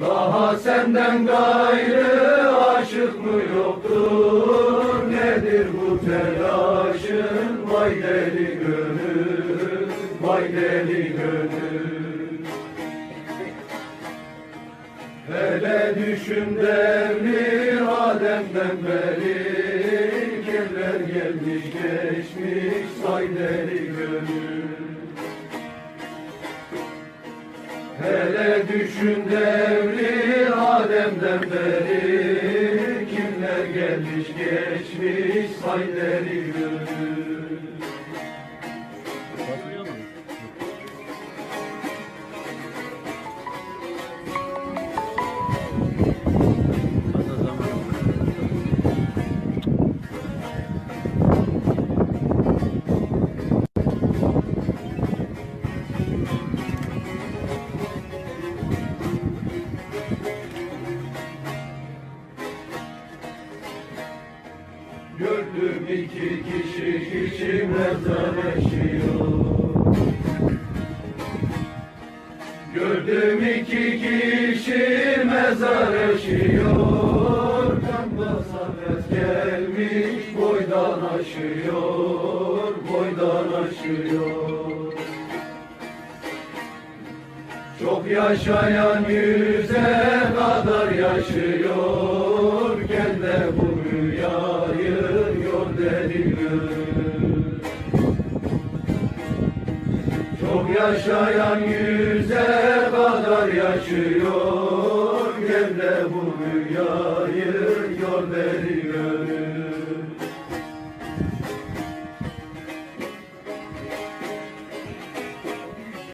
Daha senden gayrı aşık mı yoktur? Nedir bu telaşın? Vay deli gönül, vay deli gönül. Hele düşün devri Adem'den beri Kimler gelmiş geçmiş say deli gönül Hele düşün devri Adem'den beri. Kimler gelmiş geçmiş say deli Gördüm iki kişi kişi mezarlaşıyor Gördüm iki kişi mezarlaşıyor Kan basafet gelmiş boydan aşıyor Boydan aşıyor. Çok yaşayan yüze kadar yaşıyor Çok yaşayan yüze kadar yaşıyor. Gemle bu dünya.